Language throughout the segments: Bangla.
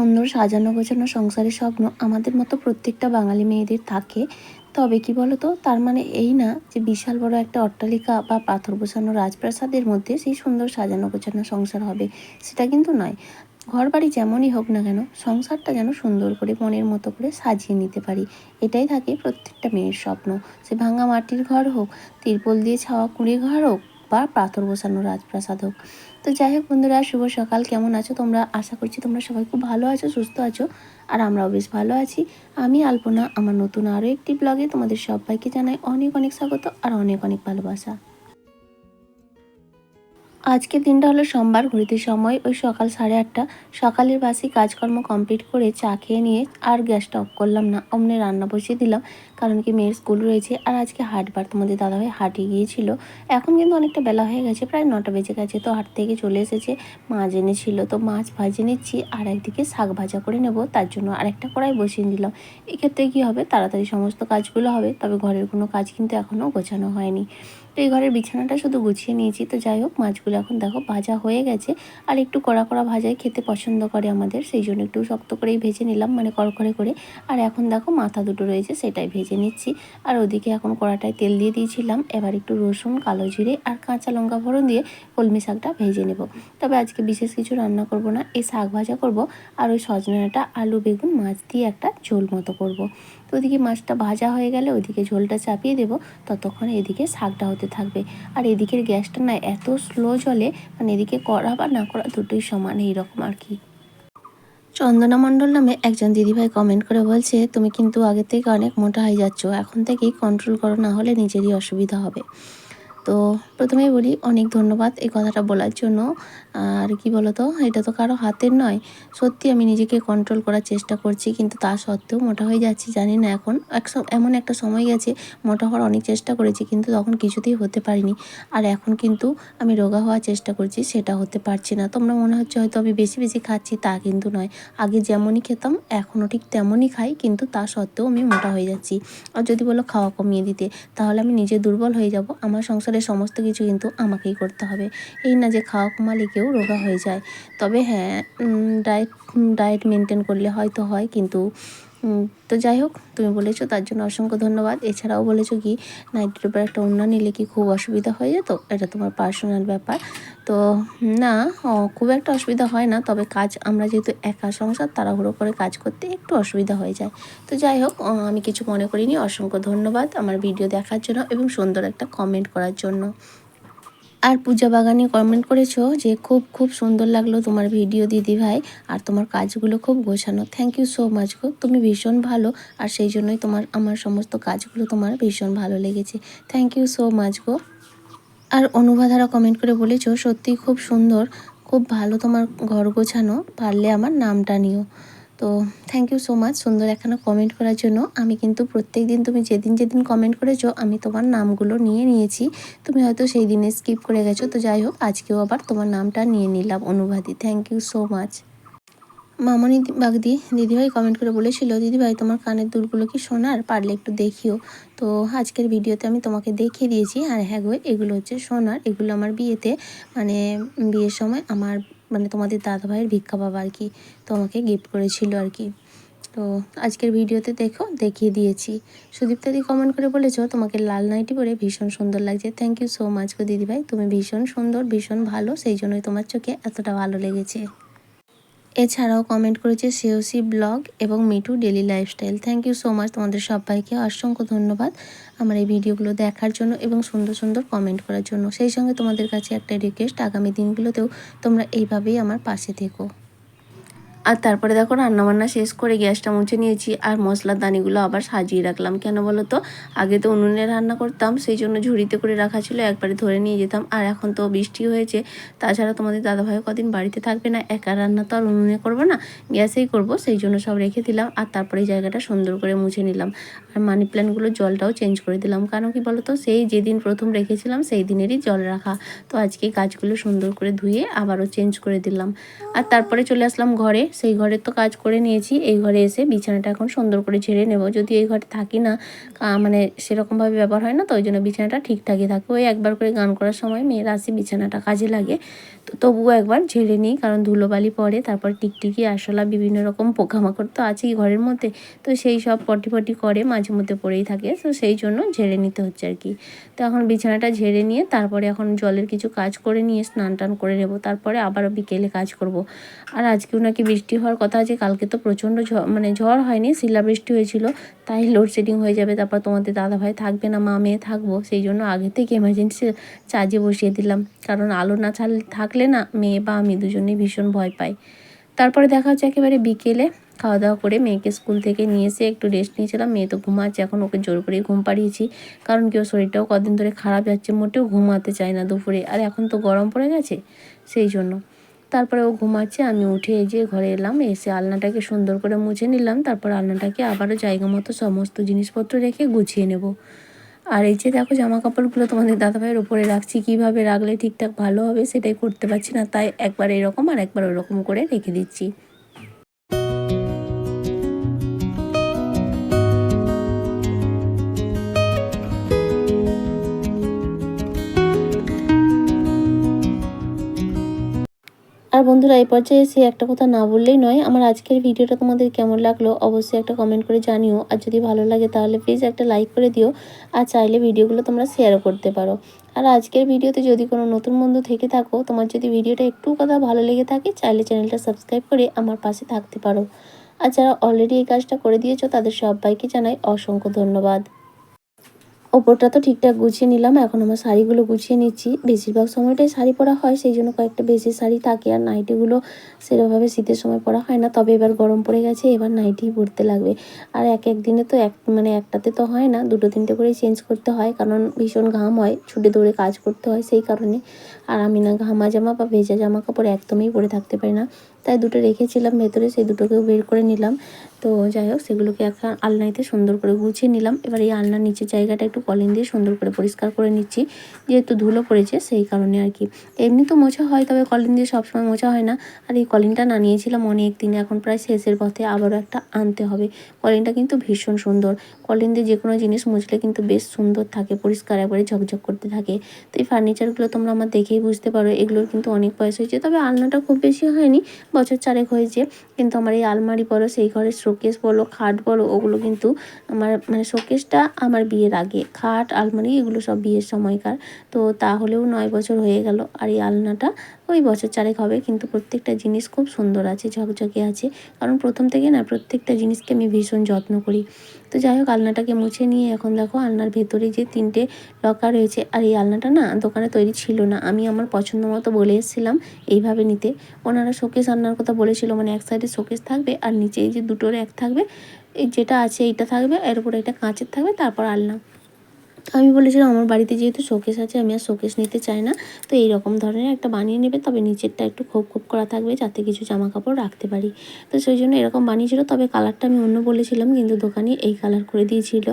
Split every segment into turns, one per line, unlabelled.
সুন্দর সাজানো গোছানো সংসারের স্বপ্ন আমাদের মতো প্রত্যেকটা বাঙালি মেয়েদের থাকে, তবে কি বলতো? তার মানে এই না যে বিশাল বড় একটা অট্টালিকা বা পাথর বসানো রাজপ্রাসাদের মধ্যে সেই সুন্দর সাজানো গোছানো সংসার হবে, সেটা কিন্তু নয়। ঘর বাড়ি যেমনই হোক না কেন, সংসারটা যেন সুন্দর করে মনের মতো করে সাজিয়ে নিতে পারি, এটাই থাকে প্রত্যেকটা মেয়ের স্বপ্ন। সে ভাঙা মাটির ঘর হোক, তিরপল দিয়ে ছাওয়া কুড়ি ঘর হোক বা পাথর বসানো রাজপ্রাসাদ হোক। তো যাই হোক বন্ধুরা, শুভ সকাল। কেমন আছো তোমরা? আশা করছি তোমরা সবাই খুব ভালো আছো, সুস্থ আছো, আর আমরাও বেশ ভালো আছি। আমি আলপনা, আমার নতুন আরও একটি ব্লগে তোমাদের সবাইকে জানাই অনেক অনেক স্বাগত আর অনেক অনেক ভালোবাসা। আজকের দিনটা হলো সোমবার, ঘড়িতে সময়, ওই সকাল সাড়ে আটটা। সকালের বাসি কাজকর্ম কমপ্লিট করে চা খেয়ে নিয়ে আর গ্যাসটা অফ করলাম না, অমনে রান্না বসিয়ে দিলাম। কারণ কি মেয়ের স্কুল রয়েছে আর আজকে হাটবার তোমাদের দাদা দাদাভাই হাটে গিয়েছিল। এখন কিন্তু অনেকটা বেলা হয়ে গেছে, প্রায় নটা বেজে গেছে, তো হাট থেকে চলে এসেছে। মাছ এনেছিল, তো মাছ ভাজে নিচ্ছি আর একদিকে শাক ভাজা করে নেব, তার জন্য আরেকটা কড়াই বসিয়ে দিলাম এক্ষেত্রে কী হবে? তাড়াতাড়ি সমস্ত কাজগুলো হবে, তবে ঘরের কোনো কাজ কিন্তু এখনও গোছানো হয়নি। তো এই ঘরের বিছানাটা শুধু গুছিয়ে নিয়েছি, তো যাই হোক মাছগুলো এখন দেখো ভাজা হয়ে গেছে। আর একটু কড়া কড়া ভাজাই খেতে পছন্দ করে আমাদের, সেই জন্য একটু শক্ত করেই ভেজে নিলাম মানে কড়কড়ে করে। আর এখন দেখো মাথা দুটো রয়েছে, সেটাই ভেজে নিচ্ছি। আর ওদিকে এখন কড়াটায় তেল দিয়ে দিয়েছিলাম। এবার একটু রসুন, কালো জিরে আর কাঁচা লঙ্কা ফোড়ন দিয়ে কলমি শাকটা ভেজে নেব। তবে আজকে বিশেষ কিছু রান্না করব না, এই শাক ভাজা করব আর ওই সজনাটা আলু, বেগুন, মাছ দিয়ে একটা ঝোল মতো করব। তো ওদিকে মাছটা ভাজা হয়ে গেলে ওদিকে ঝোলটা চাপিয়ে দেবো। ততক্ষণ এদিকে শাকটা হতে থাকবে। আর এদিকের গ্যাসটা না এত স্লো চলে মানে এদিকে করা বা না করা দুটোই সমান, এইরকম আর কি। চন্দনা মণ্ডল নামে একজন দিদিভাই কমেন্ট করে বলছে, তুমি কিন্তু আগে থেকে অনেক মোটা হয়ে যাচ্ছ, এখন থেকেই কন্ট্রোল করো, না হলে নিজেরই অসুবিধা হবে। তো প্রথমেই বলি অনেক ধন্যবাদ এই কথাটা বলার জন্য। আর কি বলতো, এটা তো কারও হাতের নয়। সত্যি আমি নিজেকে কন্ট্রোল করার চেষ্টা করছি, কিন্তু তা সত্ত্বেও মোটা হয়ে যাচ্ছি, জানি না এখন। এক এমন একটা সময় গেছে, মোটা হওয়ার অনেক চেষ্টা করেছি, কিন্তু তখন কিছুতেই হতে পারিনি। আর এখন কিন্তু আমি রোগা হওয়ার চেষ্টা করছি, সেটা হতে পারছি না। তোমরা মনে হচ্ছে হয়তো আমি বেশি বেশি খাচ্ছি, তা কিন্তু নয়। আগে যেমনই খেতাম, এখনও ঠিক তেমনই খাই, কিন্তু তা সত্ত্বেও আমি মোটা হয়ে যাচ্ছি। আর যদি বলো খাওয়া কমিয়ে দিতে, তাহলে আমি নিজে দুর্বল হয়ে যাব। আমার সংসারের সমস্ত কিছু কিন্তু আমাকেই করতে হবে। এই না যে খাওয়া কমালে কেউ রোগা হয়ে যায়। তবে হ্যাঁ ডায়েট ডায়েট মেনটেন করলে হয়তো হয়, কিন্তু তো যাই হোক, তুমি বলেছ, তার জন্য অসংখ্য ধন্যবাদ। এছাড়াও বলেছ কি নাইটের উপর একটা অন্য নিলে কি খুব অসুবিধা হয়ে যেত? এটা তোমার পার্সোনাল ব্যাপার। তো না খুব একটা অসুবিধা হয় না, তবে কাজ, আমরা যেহেতু একা সংসার, তাড়াহুড়ো করে কাজ করতে একটু অসুবিধা হয়ে যায়। তো যাই হোক আমি কিছু মনে করিনি, অসংখ্য ধন্যবাদ আমার ভিডিও দেখার জন্য এবং সুন্দর একটা কমেন্ট করার জন্য। আর পূজা বাগানে কমেন্ট করেছ যে খুব খুব সুন্দর লাগল তোমার ভিডিও দিদি ভাই আর তোমার কাজগুলো খুব গোছানো। থ্যাংক ইউ সো মাচ গো। তুমি ভীষণ ভালো আর সেই জন্যই তোমার, আমার সমস্ত কাজগুলো তোমার ভীষণ ভালো লেগেছে। থ্যাংক ইউ সো মাচ গো। আর অনুবাধারা কমেন্ট করে বলেছ, সত্যিই খুব সুন্দর, খুব ভালো তোমার ঘর গোছানো, পারলে আমার নামটা নিও। তো থ্যাংক ইউ সো মাচ সুন্দর একখানা কমেন্ট করার জন্য। আমি কিন্তু প্রত্যেক দিন তুমি যেদিন যেদিন কমেন্ট করেছ, আমি তোমার নামগুলো নিয়ে নিয়েছি। তুমি হয়তো সেই দিনে স্কিপ করে গেছো, তো যাই হোক, আজকেও আবার তোমার নামটা নিয়ে নিলাম অনুবাদী। Thank you so much Mamoni Bagdi, দিদিভাই কমেন্ট করে বলেছিল, দিদিভাই, তোমার কানের দুলগুলো কি সোনার? পারলে একটু দেখিও। তো আজকের ভিডিওতে আমি তোমাকে দেখিয়ে দিয়েছি, আর হ্যাঁ গো, এগুলো হচ্ছে সোনার। এগুলো আমার বিয়েতে মানে বিয়ের সময় আমার মানে তোমাদের দাদাভাইয়ের ভিক্ষা বাবা আর কি তোমাকে গিফট করেছিল আর কি। তো আজকের ভিডিওতে দেখো, দেখিয়ে দিয়েছি। সুদীপ দাদি কমেন্ট করে বলেছ, তোমাকে লাল নাইটি পরে ভীষণ সুন্দর লাগছে। থ্যাংক ইউ সো মাচ গো দিদিভাই। তুমি ভীষণ সুন্দর, ভীষণ ভালো, সেই জন্যই তোমার চোখে এতটা ভালো লেগেছে। এছাড়াও কমেন্ট করেছে সিওসি ব্লগ এবং Mitu daily lifestyle thank you so much তোমাদের সবাইকে, অসংখ্য ধন্যবাদ আমার এই ভিডিওগুলো দেখার জন্য এবং সুন্দর সুন্দর কমেন্ট করার জন্য। সেই সঙ্গে তোমাদের কাছে একটা রিকোয়েস্ট আগামী দিনগুলোতেও তোমরা এইভাবেই আমার পাশে থেকো। আর তারপরে দেখো রান্নাবান্না শেষ করে গ্যাসটা মুছে নিয়েছি, আর মশলার দানিগুলো আবার সাজিয়ে রাখলাম। কেন বলো তো? আগে তো উনুনে রান্না করতাম, সেই জন্য ঝুড়িতে করে রাখা ছিল, একবারে ধরে নিয়ে যেতাম। আর এখন তো বৃষ্টি হয়েছে, তাছাড়া তোমাদের দাদাভাই কদিন বাড়িতে থাকবে না, একা রান্না তো আর উনুনে করব না, গ্যাসেই করব, সেই জন্য সব রেখে দিলাম। আর তারপরে জায়গাটা সুন্দর করে মুছে নিলাম। আর মানি প্ল্যান্টগুলোর জলটাও চেঞ্জ করে দিলাম। কারণ কি বলতো? সেই যেদিন প্রথম রেখেছিলাম, সেই দিনেরই জল রাখা। তো আজকে গাছগুলো সুন্দর করে ধুয়ে আবারও চেঞ্জ করে দিলাম। আর তারপরে চলে আসলাম ঘরে। সেই ঘরের তো কাজ করে নিয়েছি। এই ঘরে এসে বিছানাটা এখন সুন্দর করে ঝেড়ে নেব। যদি এই ঘরে থাকি না মানে সেরকমভাবে ব্যবহার হয় না তো, ওই জন্য বিছানাটা ঠিকঠাকই থাকে। ওই একবার করে গান করার সময় মেয়েরা আসে বিছানাটা কাজে লাগে। তো তবুও একবার ঝেড়ে নিই, কারণ ধুলোবালি পড়ে, তারপর টিকটিকি, আরশোলা, বিভিন্ন রকম পোকামাকড় তো আছেই ঘরের মধ্যে। তো সেই সব পটি পটি করে মাঝে মধ্যে পড়েই থাকে, তো সেই জন্য ঝেড়ে নিতে হচ্ছে আর কি। তো এখন বিছানাটা ঝেড়ে নিয়ে তারপরে এখন জলের কিছু কাজ করে নিয়ে স্নান টান করে নেব, তারপরে আবারও বিকেলে কাজ করব। আর আজকেও নাকি বৃষ্টি হওয়ার কথা আছে, কালকে তো প্রচণ্ড মানে ঝড় হয়নি, শিলা বৃষ্টি হয়েছিল, তাই লোডশেডিং হয়ে যাবে, তারপর তোমাদের দাদাভাই থাকবে না, মা মেয়ে থাকব, সেই জন্য আগে থেকে এমার্জেন্সি চার্জে বসিয়ে দিলাম। কারণ আলো না ছাড়লে থাকলে না মেয়ে বা আমি দুজনেই ভীষণ ভয় পাই। তারপরে দেখা হচ্ছে একেবারে বিকেলে খাওয়া দাওয়া করে মেয়েকে স্কুল থেকে নিয়ে এসে একটু রেস্ট নিয়েছিলাম। মেয়ে তো ঘুমাচ্ছে, এখন ওকে জোর করে ঘুম পাড়িয়েছি। কারণ কি, ওর শরীরটাও কদিন ধরে খারাপ যাচ্ছে, মোটেও ঘুমাতে চায় না দুপুরে। আর এখন তো গরম পড়ে গেছে, সেই জন্য। তারপরে ও ঘুমাচ্ছে, আমি উঠে যে ঘরে এলাম, এসে আলনাটাকে সুন্দর করে মুছে নিলাম। তারপর আলনাটাকে আবারও জায়গা মতো সমস্ত জিনিসপত্র রেখে গুছিয়ে নেব। আর এই যে দেখো জামা কাপড়গুলো তোমাদের দাদাভাইয়ের উপরে রাখছি, কীভাবে রাখলে ঠিকঠাক ভালো হবে সেটাই করতে পারছি না। তাই একবার এরকম আর একবার ওরকম করে রেখে দিচ্ছি। আর বন্ধুরা, এই পর্যায়ে এসে একটা কথা না বললেই নয়। আমার আজকের ভিডিওটা তোমাদের কেমন লাগল অবশ্যই একটা কমেন্ট করে জানিও। আর যদি ভালো লাগে তাহলে প্লিজ একটা লাইক করে দিও। আর চাইলে ভিডিওগুলো তোমরা শেয়ারও করতে পারো। আর আজকের ভিডিওতে যদি কোনো নতুন বন্ধু থেকে থাকো, তোমার যদি ভিডিওটা একটু কথা ভালো লেগে থাকে, চাইলে চ্যানেলটা সাবস্ক্রাইব করে আমার পাশে থাকতে পারো। আর যারা অলরেডি এই কাজটা করে দিয়েছ, তাদের সবাইকে জানাই অসংখ্য ধন্যবাদ। ওপরটা তো ঠিকঠাক গুছিয়ে নিলাম, এখন আমার শাড়িগুলো গুছিয়ে নিচ্ছি। বেশিরভাগ সময়টাই শাড়ি পরা হয়, সেই জন্য কয়েকটা বেশি শাড়ি থাকে আর নাইটিগুলো সেরকমভাবে শীতের সময় পরা হয় না। তবে এবার গরম পড়ে গেছে, এবার নাইটি পরতে লাগবে। আর এক এক দিনে তো এক মানে একটাতে তো হয় না, দুটো তিনটে করে চেঞ্জ করতে হয়, কারণ ভীষণ ঘাম হয়, ছুটে দৌড়ে কাজ করতে হয় সেই কারণে। আর আমি না ঘামা জামা বা ভেজা জামা কাপড় একদমই পরে থাকতে পারি না। তাই দুটো রেখেছিলাম ভেতরে, সেই দুটোকেও বের করে নিলাম। তো যাই হোক, সেগুলোকে একটা আলনাইতে সুন্দর করে গুছিয়ে নিলাম। এবার এই আলনার নিচের জায়গাটা একটু কলিন দিয়ে সুন্দর করে পরিষ্কার করে নিচ্ছি। যেহেতু ধুলো পড়েছে, সেই কারণে আর কি। এমনি তো মোছা হয়, তবে কলিন দিয়ে সবসময় মোছা হয় না। আর এই কলিনটা না নিয়েছিলাম অনেক দিনে, এখন প্রায় শেষের পথে আবারও একটা আনতে হবে। কলিনটা কিন্তু ভীষণ সুন্দর। কলিন দিয়ে যে কোনো জিনিস মুছলে কিন্তু বেশ সুন্দর থাকে, পরিষ্কার একবারে ঝকঝক করতে থাকে। তো এই ফার্নিচারগুলো তোমরা আমার দেখেই বুঝতে পারো, এগুলোর কিন্তু অনেক বয়স হয়েছে। তবে আলনাটা খুব বেশি হয়নি, বছর চারেক হয়েছে। কিন্তু আমার এই আলমারি বলো, সেই ঘরের শোকেস বলো, খাট বলো, ওগুলো কিন্তু আমার মানে শোকেসটা আমার বিয়ের আগে। খাট, আলমারি, এগুলো সব বিয়ের সময়কার। তো তাহলেও নয় বছর হয়ে গেল, আর এই আলনাটা ওই বছর চারেক হবে। কিন্তু প্রত্যেকটা জিনিস খুব সুন্দর আছে, ঝকঝকে আছে। কারণ প্রথম থেকে না, প্রত্যেকটা জিনিসকে আমি ভীষণ যত্ন করি। তো যাই হোক, আলনাটাকে মুছে নিয়ে এখন দেখো আলনার ভেতরে যে তিনটে লকার রয়েছে, আর এই আলনাটা না দোকানে তৈরি ছিল না। আমি আমার পছন্দ মতো বলে এসেছিলাম এইভাবে নিতে। ওনারা শোকেস আলনার কথা বলেছিল মানে এক সাইডে শোকেস থাকবে আর নিচে এই যে দুটোর এক থাকবে, এই যেটা আছে এইটা থাকবে, এর উপরে এটা কাঁচের থাকবে, তারপর আলনা। তো আমি বলেছিলাম আমার বাড়িতে যেহেতু শোকেস আছে, আমি আর শোকেস নিতে চাই না। তো এই রকম ধরনের একটা বানিয়ে নেবে, তবে নিচেরটা একটু খোপ খোপ করা থাকবে যাতে কিছু জামা কাপড় রাখতে পারি। তো সেই জন্য এরকম বানিয়েছিল, তবে কালারটা আমি অন্য বলেছিলাম, কিন্তু দোকানে এই কালার করে দিয়েছিল।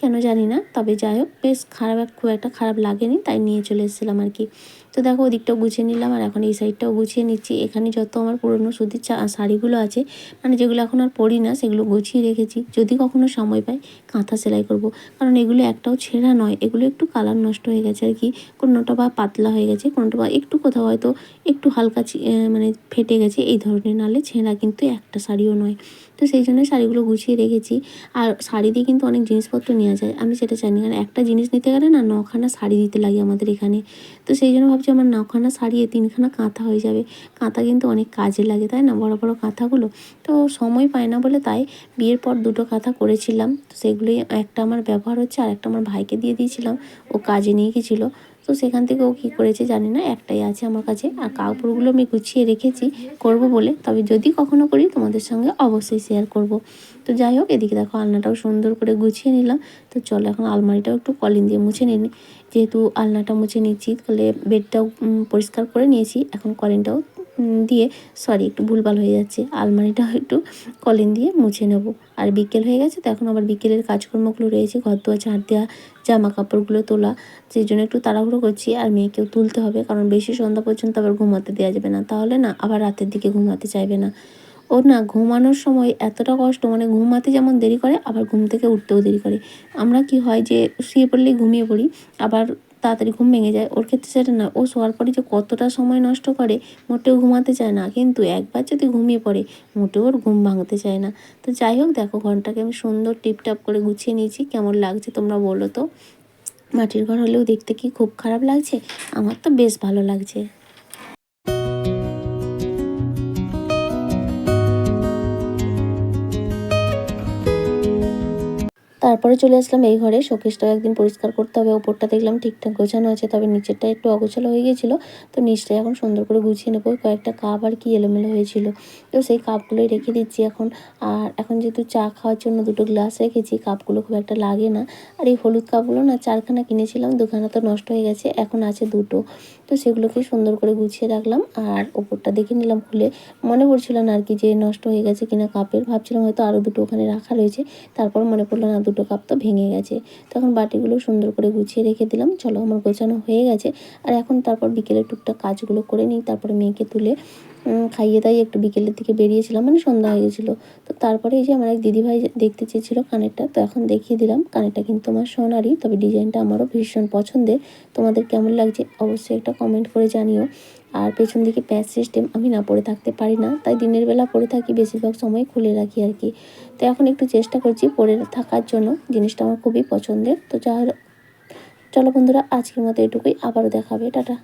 কেন জানি না, তবে যাই হোক, বেশ খারাপ, খুব একটা খারাপ লাগেনি, তাই নিয়ে চলে এসেছিলাম আর কি। তো দেখো, ওদিকটাও গুছিয়ে নিলাম আর এখন এই সাইডটাও গুছিয়ে নিচ্ছি। এখানে যত আমার পুরনো সুতির শাড়িগুলো আছে মানে যেগুলো এখন আর পরি না, সেগুলো গুছিয়ে রেখেছি। যদি কখনো সময় পাই, কাঁথা সেলাই করব। কারণ এগুলো একটাও ছেঁড়া নয়, এগুলো একটু কালার নষ্ট হয়ে গেছে আর কি। কোনোটা বা পাতলা হয়ে গেছে, কোনোটা বা একটু কোথাও হয়তো একটু হালকা মানে ফেটে গেছে, এই ধরনের নালে ছেঁড়া। কিন্তু একটা শাড়িও নয়। তো সেই জন্য শাড়িগুলো গুছিয়ে রেখেছি। আর শাড়ি দিয়ে কিন্তু অনেক জিনিসপত্র নেওয়া যায়। আমি সেটা জানি আর একটা জিনিস নিতে গেলে না নখানা শাড়ি দিতে লাগে আমাদের এখানে। তো সেই জন্য ভাবছি আমার নখানা শাড়িয়ে তিনখানা কাঁথা হয়ে যাবে। কাঁথা কিন্তু অনেক কাজে লাগে, তাই না? বড় বড় কাঁথাগুলো। তো সময় পায় না বলে তাই বিয়ের পর দুটো কাঁথা করেছিলাম। তো সেগুলোই একটা আমার ব্যবহার হচ্ছে, আর একটা আমার ভাইকে দিয়ে দিয়েছিলাম। ও কাজে নিয়ে গেছিল। তো সেখান থেকে ও কী করেছে জানি না, একটাই আছে আমার কাছে। আর কাপড়গুলো আমি গুছিয়ে রেখেছি, করব বলে। তবে যদি কখনো করি, তোমাদের সঙ্গে অবশ্যই শেয়ার করব। তো যাই হোক, এদিকে দেখো আলনাটাও সুন্দর করে গুছিয়ে নিলাম। তো চলো এখন আলমারিটাও একটু কলিন দিয়ে মুছে নিই। যেহেতু আলনাটা মুছে নিচ্ছি, তাহলে বেডটাও পরিষ্কার করে নিয়েছি। এখন কলিনটাও দিয়ে সরি একটু ভুলভাল হয়ে যাচ্ছে। আলমারিটা একটু কলিন দিয়ে মুছে নেব। আর বিকেল হয়ে গেছে, তো এখন আবার বিকেলের কাজকর্মগুলো রয়েছে ঘর দোয়া ঝাড় দেওয়া জামা কাপড়গুলো তোলা। সেই জন্য একটু তাড়াহুড়ো করছি, আর মেয়েকেও তুলতে হবে, কারণ বেশি সন্ধ্যা পর্যন্ত আবার ঘুমাতে দেওয়া যাবে না। তাহলে না, আবার রাতের দিকে ঘুমাতে চাইবে না। ওর না, ঘুমানোর সময় এতটা কষ্ট মানে ঘুমাতে যেমন দেরি করে, আবার ঘুম থেকে উঠতেও দেরি করে। আমরা কি হয় যে, শুয়ে পড়লেই ঘুমিয়ে পড়ি, আবার তাড়াতাড়ি ঘুম ভেঙে যায়। ওর ক্ষেত্রে সেটা না, ও শোয়ার পরে যে কতটা সময় নষ্ট করে, মোটেও ঘুমাতে চায় না। কিন্তু একবার যদি ঘুমিয়ে পড়ে, মোটেও ওর ঘুম ভাঙতে চায় না। তো যাই হোক, দেখো ঘরটাকে আমি সুন্দর টিপটাপ করে গুছিয়ে নিয়েছি। কেমন লাগছে তোমরা বলো তো? মাটির ঘর হলেও দেখতে কি খুব খারাপ লাগছে? আমার তো বেশ ভালো লাগছে। তারপরে চলে আসলাম এই ঘরে। শোকেসটাও একদিন পরিষ্কার করতে হবে। ওপরটা দেখলাম ঠিকঠাক গোছানো আছে, তবে নিচেরটা একটু অগোছালো হয়ে গেছিল। তো নিচটা এখন সুন্দর করে গুছিয়ে নেব। কয়েকটা কাপ আর কি এলোমেলো হয়েছিল। তো সেই কাপগুলোই রেখে দিচ্ছি এখন। আর এখন যেহেতু চা খাওয়ার জন্য দুটো গ্লাস রেখেছি, কাপগুলো খুব একটা লাগে না। আর এই হলুদ কাপগুলো না চারখানা কিনেছিলাম, দুখানা তো নষ্ট হয়ে গেছে, এখন আছে দুটো। তো সেগুলোকে সুন্দর করে গুছিয়ে রাখলাম। আর ওপরটা দেখে নিলাম খুলে। মনে পড়ছিল না আর কি যে নষ্ট হয়ে গেছে কিনা কাপের। ভাবছিলাম হয়তো আরও দুটো ওখানে রাখা রয়েছে। তারপর মনে পড়ল না দুটো কাপ তো ভেঙে গেছে। তখন বাটিগুলো সুন্দর করে গুছিয়ে রেখে দিলাম। চলো আমার গোছানো হয়ে গেছে। আর এখন তারপর বিকেলে টুকটাক কাজগুলো করে নিই। তারপরে মেয়েকে তুলে খাইয়ে দাইয়ে একটু বিকেলের দিকে বেরিয়েছিলাম। মানে সন্ধ্যা হয়ে গেছিল। তো তারপরে এই যে আমার এক দিদিভাই দেখতে চেয়েছিলো কানেরটা। তো এখন দেখিয়ে দিলাম। কানেরটা কিন্তু আমার সোনারই। তবে ডিজাইনটা আমারও ভীষণ পছন্দের। তোমাদের কেমন লাগছে অবশ্যই একটা কমেন্ট করে জানিও। আর পেছন দিকে প্যাচ সিস্টেম আমি না পরে থাকতে পারি না, তাই দিনের বেলা পরে থাকি, বেশিরভাগ সময় খুলে রাখি আর কি। তো এখন একটু চেষ্টা করছি পরে থাকার জন্য, জিনিসটা আমার খুবই পছন্দের। তো যা চলো বন্ধুরা, আজকের মতো এটুকুই, আবারও দেখাবে, টাটা।